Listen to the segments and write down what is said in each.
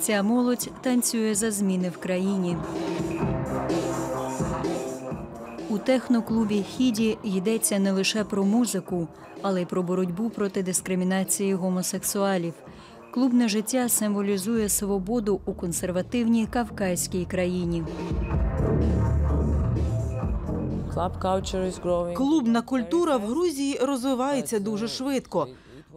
Ця молодь танцює за зміни в країні. У техноклубі Хіді йдеться не лише про музику, але й про боротьбу проти дискримінації гомосексуалів. Клубне життя символізує свободу у консервативній кавказькій країні. Клубна культура в Грузії розвивається дуже швидко,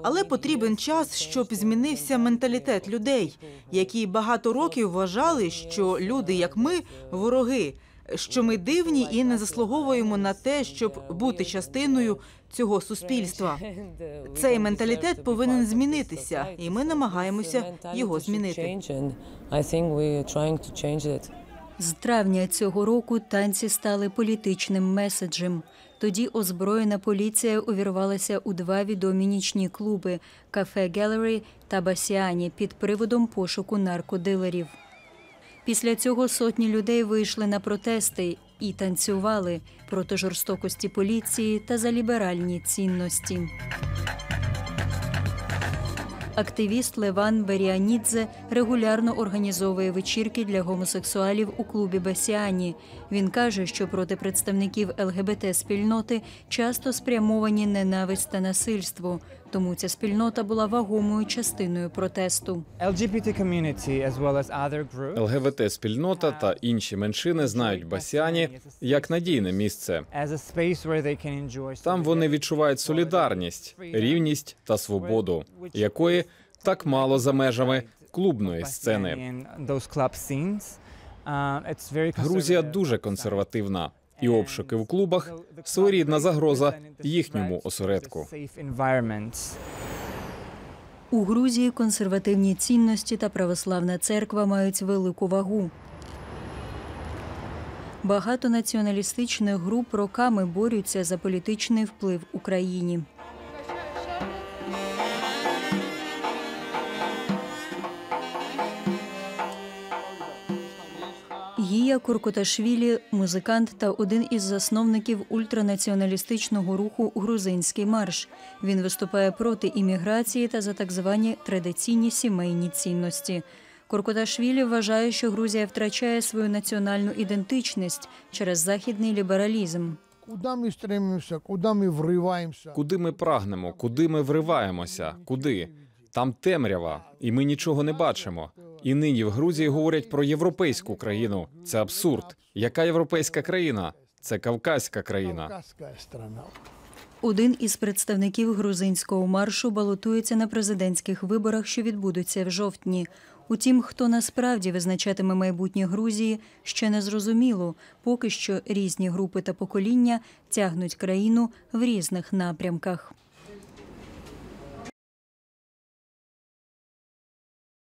але потрібен час, щоб змінився менталітет людей, які багато років вважали, що люди, як ми, вороги, що ми дивні і не заслуговуємо на те, щоб бути частиною цього суспільства. Цей менталітет повинен змінитися, і ми намагаємося його змінити. З травня цього року танці стали політичним меседжем. Тоді озброєна поліція увірвалася у два відомі нічні клуби кафе Гелері та Басіані під приводом пошуку наркодилерів. Після цього сотні людей вийшли на протести і танцювали проти жорстокості поліції та за ліберальні цінності. Активіст Леван Беріанідзе регулярно організовує вечірки для гомосексуалів у клубі Басіані. Він каже, що проти представників ЛГБТ спільноти часто спрямовані ненависть та насильство. Тому ця спільнота була вагомою частиною протесту. ЛГБТ спільнота та інші меншини знають Басяні як надійне місце. Там вони відчувають солідарність, рівність та свободу, якої так мало за межами клубної сцени. Грузія дуже консервативна, і обшуки в клубах своєрідна загроза їхньому осередку. У Грузії консервативні цінності та православна церква мають велику вагу. Багато націоналістичних груп роками борються за політичний вплив у Гія Куркоташвілі – музикант та один із засновників ультранаціоналістичного руху Грузинський марш. Він виступає проти імміграції та за так звані традиційні сімейні цінності. Куркоташвілі вважає, що Грузія втрачає свою національну ідентичність через західний лібералізм. Куда ми стремимося, куди ми вриваємося? Куди ми прагнемо, куди ми вриваємося, куди? Там темрява, і ми нічого не бачимо. І нині в Грузії говорять про європейську країну. Це абсурд. Яка європейська країна? Це Кавказька країна. Один із представників грузинського маршу балотується на президентських виборах, що відбудуться в жовтні. Утім, хто насправді визначатиме майбутнє Грузії, ще не зрозуміло. Поки що різні групи та покоління тягнуть країну в різних напрямках.